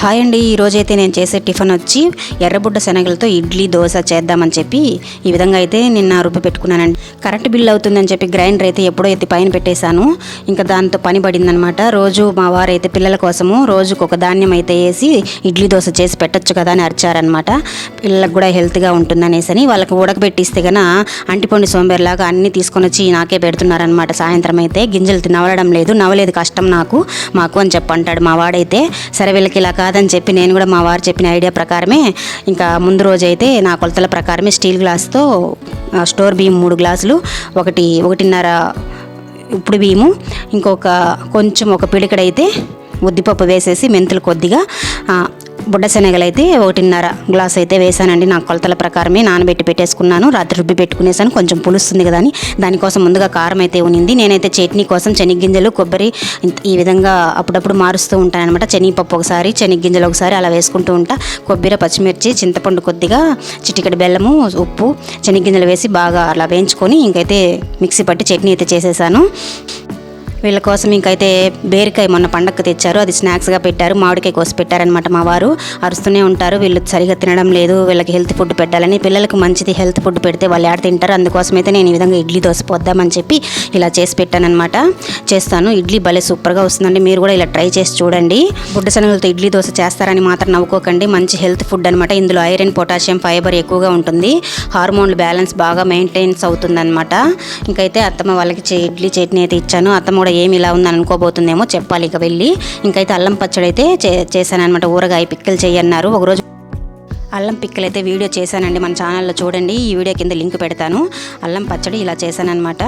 Hi అండి ఈరోజు అయితే నేను చేసే టిఫిన్ వచ్చి ఎర్రబుడ్డ శనగలతో ఇడ్లీ దోశ చేద్దామని చెప్పి ఈ విధంగా అయితే నిన్న రుబ్బి పెట్టుకున్నానండి. కరెంట్ బిల్ అవుతుందని చెప్పి గ్రైండర్ అయితే ఎప్పుడో ఎత్తి పైన పెట్టేశాను. ఇంకా దాంతో పని పడిందనమాట రోజు మా వారు అయితే పిల్లల కోసము రోజుకు ఒక ధాన్యం అయితే వేసి ఇడ్లీ దోశ చేసి పెట్టొచ్చు కదా అని అరిచారనమాట పిల్లలకు కూడా హెల్త్గా ఉంటుందనేసి అని వాళ్ళకి ఉడకబెట్టిస్తే గన అంటిపండు సోంబేరులాగా అన్నీ తీసుకొని వచ్చి నాకే పెడుతున్నారనమాట సాయంత్రం అయితే గింజలు నవలడం లేదు నవలేదు కష్టం నాకు. మాకు అని చెప్పంటాడు మా వాడైతే. సరే వీళ్ళకి ఇలా కాదని చెప్పి నేను కూడా మా వారు చెప్పిన ఐడియా ప్రకారమే ఇంకా ముందు రోజైతే నా కొలతల ప్రకారమే స్టీల్ గ్లాస్తో స్టోర్ బియ్యం మూడు గ్లాసులు ఒకటి ఒకటిన్నర ఇప్పుడు బియ్యము ఇంకొక కొంచెం ఒక పిడికడైతే ఉద్దిపప్పు వేసేసి మెంతులు కొద్దిగా బుడ్డ శనగలు అయితే ఒకటిన్నర గ్లాస్ అయితే వేసానండి నా కొలతల ప్రకారమే నానబెట్టి పెట్టేసుకున్నాను. రాత్రి రుబ్బి పెట్టుకునేసాను. కొంచెం పులుస్తుంది కదా అని. దానికోసం ముందుగా కారం అయితే ఉనింది. నేనైతే చట్నీ కోసం శనగ్గింజలు కొబ్బరి ఈ విధంగా అప్పుడప్పుడు మారుస్తూ ఉంటాను అనమాట శనగపప్పు ఒకసారి శనగ్గింజలు ఒకసారి అలా వేసుకుంటూ ఉంటా. కొబ్బరి పచ్చిమిర్చి చింతపండు కొద్దిగా చిటికెడు బెల్లము ఉప్పు శనగ్గింజలు వేసి బాగా అలా వేయించుకొని ఇంకైతే మిక్సీ పట్టి చట్నీ అయితే చేసేసాను. వీళ్ళ కోసం ఇంకైతే బేరికాయ మొన్న పండక్కి తెచ్చారు. అది స్నాక్స్గా పెట్టారు. మామిడికాయ కోసి పెట్టారనమాట మా వారు. అరుస్తూనే ఉంటారు. వీళ్ళు సరిగా తినడం లేదు. వీళ్ళకి హెల్త్ ఫుడ్ పెట్టాలని. పిల్లలకు మంచిది హెల్త్ ఫుడ్ పెడితే వాళ్ళు ఆడ తింటారు. అందుకోసమైతే నేను ఈ విధంగా ఇడ్లీ దోశ పోద్దామని చెప్పి ఇలా చేసి పెట్టానమాట చేస్తాను. ఇడ్లీ భలే సూపర్గా వస్తుందండి. మీరు కూడా ఇలా ట్రై చేసి చూడండి. గుడ్డ శనగలతో ఇడ్లీ దోశ చేస్తారని మాత్రం నవ్వుకోకండి. మంచి హెల్త్ ఫుడ్ అనమాట ఇందులో ఐరన్ పొటాషియం ఫైబర్ ఎక్కువగా ఉంటుంది. హార్మోన్లు బ్యాలెన్స్ బాగా మెయింటైన్స్ అవుతుందన్నమాట. ఇంకైతే అత్తమ్మ వాళ్ళకి ఇడ్లీ చట్నీ అయితే ఇచ్చాను. అత్తమ్మ కూడా ఏమి ఇలా ఉందని అనుకోబోతుందేమో చెప్పాలి ఇక వెళ్ళి. ఇంకైతే అల్లం పచ్చడి అయితే చే చేశానమాట ఊరగాయ పిక్కలు చేయన్నారు. ఒకరోజు అల్లం పిక్కలు అయితే వీడియో చేశానండి మన ఛానల్లో చూడండి. ఈ వీడియో కింద లింక్ పెడతాను. అల్లం పచ్చడి ఇలా చేశానమాట